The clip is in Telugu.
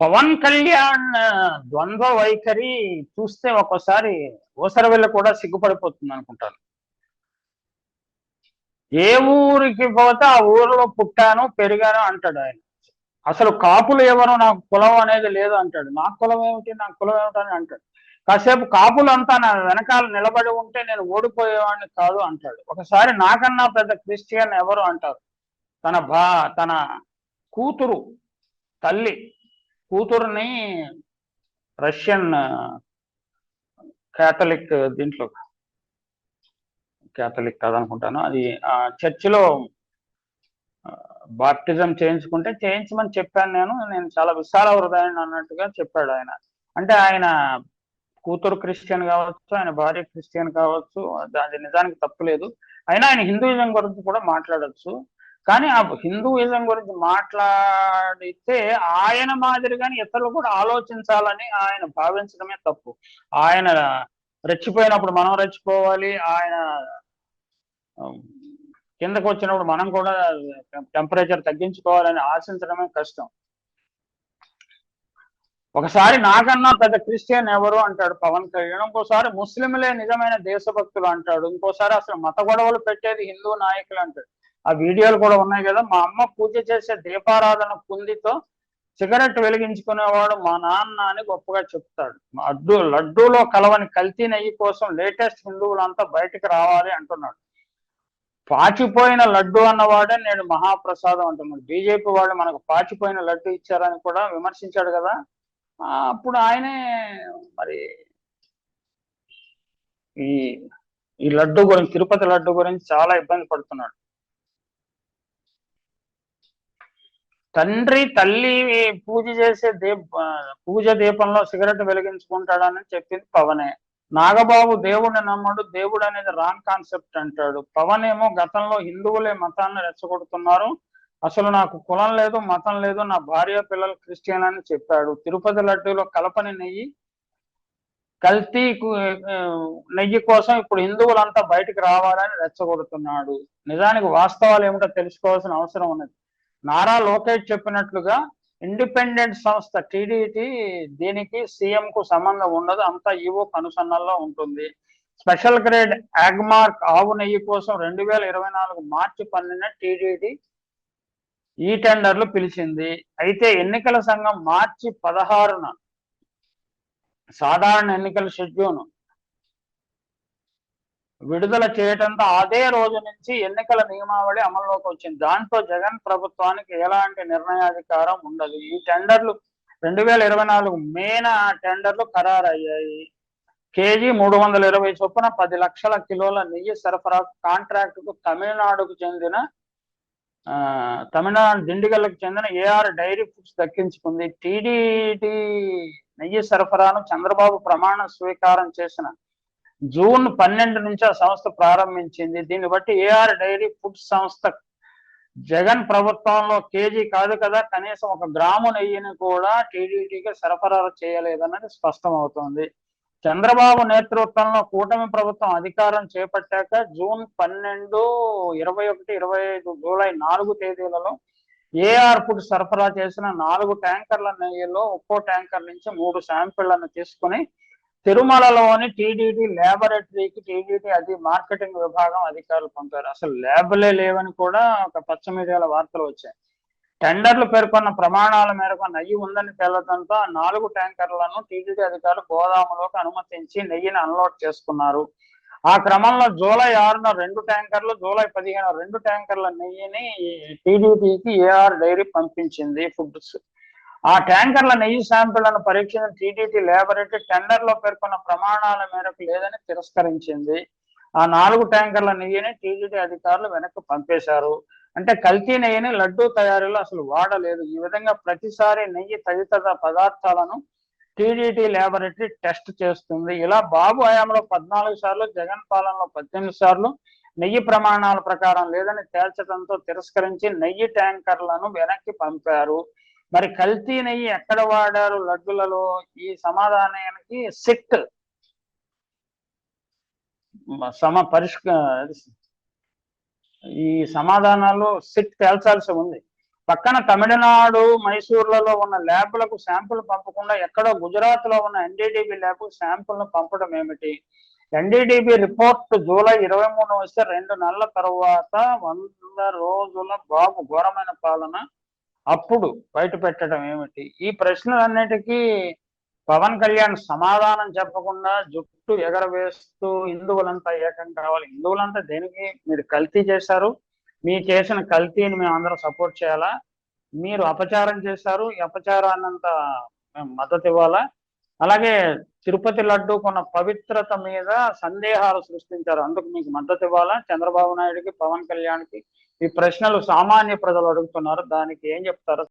పవన్ కళ్యాణ్ ద్వంద్వ వైఖరి చూస్తే ఒక్కోసారి ఊసరవెల్లి కూడా సిగ్గుపడిపోతుంది అనుకుంటాను. ఏ ఊరికి పోతే ఆ ఊరిలో పుట్టాను పెరిగాను అంటాడు ఆయన. అసలు కాపులు ఎవరు నాకు కులం అనేది లేదు అంటాడు. నా కులం ఏమిటి నా కులం ఏమిటి అని అంటాడు. కాసేపు కాపులు అంతా నా వెనకాల నిలబడి ఉంటే నేను ఓడిపోయేవాడిని కాదు అంటాడు. ఒకసారి నాకన్నా పెద్ద క్రిస్టియన్ ఎవరు అంటారు? తన భా తన కూతురు తల్లి. కూతురుని రష్యన్ క్యాథలిక్ దీంట్లో క్యాథలిక్ కాదనుకుంటాను. అది ఆ చర్చిలో బాప్టిజం చేయించుకుంటే చేయించమని చెప్పాను నేను. నేను చాలా విశాల హృదయాన్ని అన్నట్టుగా చెప్పాడు ఆయన. అంటే ఆయన కూతురు క్రిస్టియన్ కావచ్చు ఆయన భార్య క్రిస్టియన్ కావచ్చు అది నిజానికి తప్పులేదు అయినా ఆయన హిందూయిజం గురించి కూడా మాట్లాడొచ్చు. కానీ ఆ హిందూయిజం గురించి మాట్లాడితే ఆయన మాదిరిగానే ఇతరులు కూడా ఆలోచించాలని ఆయన భావించడమే తప్పు. ఆయన రెచ్చిపోయినప్పుడు మనం రెచ్చిపోవాలి ఆయన కిందకు వచ్చినప్పుడు మనం కూడా టెంపరేచర్ తగ్గించుకోవాలని ఆశించడమే కష్టం. ఒకసారి నాకన్నా పెద్ద క్రిస్టియన్ ఎవరు అంటాడు పవన్ కళ్యాణ్ ఇంకోసారి ముస్లింలే నిజమైన దేశభక్తులు అంటాడు ఇంకోసారి అసలు మత గొడవలు పెట్టేది హిందూ నాయకులు అంటాడు. ఆ వీడియోలు కూడా ఉన్నాయి కదా. మా అమ్మ పూజ చేసే దీపారాధన కుందితో సిగరెట్ వెలిగించుకునేవాడు మా నాన్న అని గొప్పగా చెప్తాడు. లడ్డు లడ్డూలో కలవని కల్తీ నెయ్యి కోసం లేటెస్ట్ హిందువులంతా బయటకు రావాలి అంటున్నాడు. పాచిపోయిన లడ్డు అన్నవాడే నేడు మహాప్రసాదం అంటున్నాడు. బీజేపీ వాళ్ళు మనకు పాచిపోయిన లడ్డు ఇచ్చారని కూడా విమర్శించాడు కదా. అప్పుడు ఆయనే మరి ఈ ఈ లడ్డు గురించి తిరుపతి లడ్డు గురించి చాలా ఇబ్బంది పడుతున్నాడు. తండ్రి తల్లి పూజ చేసే దీప పూజ దీపంలో సిగరెట్ వెలిగించుకుంటాడని చెప్పింది పవనే. నాగబాబు దేవుడిని నమ్మడు దేవుడు అనేది రాంగ్ కాన్సెప్ట్ అంటాడు. పవన్ ఏమో గతంలో హిందువులే మతాన్ని రెచ్చగొడుతున్నారు. అసలు నాకు కులం లేదు మతం లేదు నా భార్య పిల్లలు క్రిస్టియన్ అని చెప్పాడు. తిరుపతి లడ్డూలో కలపని నెయ్యి కల్తీ నెయ్యి కోసం ఇప్పుడు హిందువులంతా బయటికి రావాలని రెచ్చగొడుతున్నాడు. నిజానికి వాస్తవాలు ఏమిటో తెలుసుకోవాల్సిన అవసరం ఉన్నది. నారా లోకేష్ చెప్పినట్లుగా ఇండిపెండెంట్ సంస్థ టీడీటీ దీనికి సీఎం కు సంబంధం ఉండదు. అంతా ఈవో కనుసన్నల్లో ఉంటుంది. స్పెషల్ గ్రేడ్ యాగ్మార్క్ ఆవు నెయ్యి కోసం రెండు వేల ఇరవై నాలుగు మార్చి పన్నెండున టీడీటీ ఈ టెండర్లు పిలిచింది. అయితే ఎన్నికల సంఘం మార్చి పదహారున సాధారణ ఎన్నికల షెడ్యూల్ విడుదల చేయటంతో అదే రోజు నుంచి ఎన్నికల నియమావళి అమల్లోకి వచ్చింది. దాంతో జగన్ ప్రభుత్వానికి ఎలాంటి నిర్ణయాధికారం ఉండదు. ఈ టెండర్లు రెండు వేల ఇరవై నాలుగు మేన టెండర్లు ఖరారయ్యాయి. కేజీ మూడు వందల ఇరవై చొప్పున పది లక్షల కిలోల నెయ్యి సరఫరా కాంట్రాక్ట్కు తమిళనాడుకు చెందిన ఆ, తమిళనాడు దిండిగల్లకు చెందిన ఏఆర్ డైరీ ఫుడ్స్ దక్కించుకుంది. టీడీటీ నెయ్యి సరఫరాను చంద్రబాబు ప్రమాణ స్వీకారం చేసిన జూన్ పన్నెండు నుంచి ఆ సంస్థ ప్రారంభించింది. దీన్ని బట్టి ఏఆర్ డైరీ ఫుడ్ సంస్థ జగన్ ప్రభుత్వంలో కేజీ కాదు కదా కనీసం ఒక గ్రాము నెయ్యిని కూడా టీడీటీకి సరఫరా చేయలేదన్నది స్పష్టం అవుతోంది చంద్రబాబు నేతృత్వంలో కూటమి ప్రభుత్వం అధికారం చేపట్టాక జూన్ పన్నెండు ఇరవై ఒకటి ఇరవై ఐదు జూలై నాలుగు తేదీలలో ఏఆర్ ఫుడ్ సరఫరా చేసిన నాలుగు ట్యాంకర్ల నెయ్యిలో ఒక్కో ట్యాంకర్ నుంచి మూడు శాంపిళ్ళను తీసుకుని తిరుమలలోని టీడీటీ ల్యాబొరేటరీకి టీడీటీ అది మార్కెటింగ్ విభాగం అధికారులు పంపారు. అసలు ల్యాబ్లే లేవని కూడా ఒక పచ్చ మీడియాల వార్తలు వచ్చాయి. టెండర్లు పేర్కొన్న ప్రమాణాల మేరకు నెయ్యి ఉందని తేలడంతో నాలుగు ట్యాంకర్లను టీడీటీ అధికారులు గోదాములోకి అనుమతించి నెయ్యిని అన్లోడ్ చేసుకున్నారు. ఆ క్రమంలో జూలై ఆరున రెండు ట్యాంకర్లు జూలై పదిహేను రెండు ట్యాంకర్ల నెయ్యిని టీడీటీకి ఏఆర్ డైరీ పంపించింది ఫుడ్స్. ఆ ట్యాంకర్ల నెయ్యి శాంపిళ్ళను పరీక్షించిన టీడీటీ ల్యాబొరేటరీ టెండర్లో పేర్కొన్న ప్రమాణాల మేరకు లేదని తిరస్కరించింది. ఆ నాలుగు ట్యాంకర్ల నెయ్యిని టీడీటీ అధికారులు వెనక్కి పంపేశారు. అంటే కల్తీ నెయ్యిని లడ్డూ తయారీలో అసలు వాడలేదు. ఈ విధంగా ప్రతిసారి నెయ్యి తదితర పదార్థాలను టీడీటీ ల్యాబొరేటరీ టెస్ట్ చేస్తుంది. ఇలా బాబు హయాంలో పద్నాలుగు సార్లు జగన్ పాలనలో పద్దెనిమిది సార్లు నెయ్యి ప్రమాణాల ప్రకారం లేదని తేల్చడంతో తిరస్కరించి నెయ్యి ట్యాంకర్లను వెనక్కి పంపారు. మరి కల్తీ నెయ్యి ఎక్కడ వాడారు లడ్డులలో? ఈ సమాధానానికి సిట్. సమ పరిష్క ఈ సమాధానాలు సిట్ తేల్చాల్సి ఉంది. పక్కన తమిళనాడు మైసూర్లలో ఉన్న ల్యాబ్లకు శాంపుల్ పంపకుండా ఎక్కడో గుజరాత్లో ఉన్న ఎన్డీడీబీ ల్యాబ్ శాంపుల్ను పంపడం ఏమిటి? ఎన్డీడీబీ రిపోర్ట్ జూలై ఇరవై మూడు వస్తే రెండు నెలల తర్వాత వంద రోజుల బాబు ఘోరమైన పాలన అప్పుడు బయట పెట్టడం ఏమిటి? ఈ ప్రశ్నలన్నిటికీ పవన్ కళ్యాణ్ సమాధానం చెప్పకుండా జుట్టు ఎగరవేస్తూ హిందువులంతా ఏకం కావాలి. హిందువులంతా దేనికి? మీరు కల్తీ చేశారు. మీ చేసిన కల్తీని మేము అందరం సపోర్ట్ చేయాలా? మీరు అపచారం చేశారు. ఈ అపచారాన్నంతా మేము మద్దతు ఇవ్వాలా? అలాగే తిరుపతి లడ్డు కొన్న పవిత్రత మీద సందేహాలు సృష్టించారు. అందుకు మీకు మద్దతు ఇవ్వాలా? చంద్రబాబు నాయుడికి పవన్ కళ్యాణ్కి ఈ ప్రశ్నలు సామాన్య ప్రజలు అడుగుతున్నారు. దానికి ఏం చెప్తారు?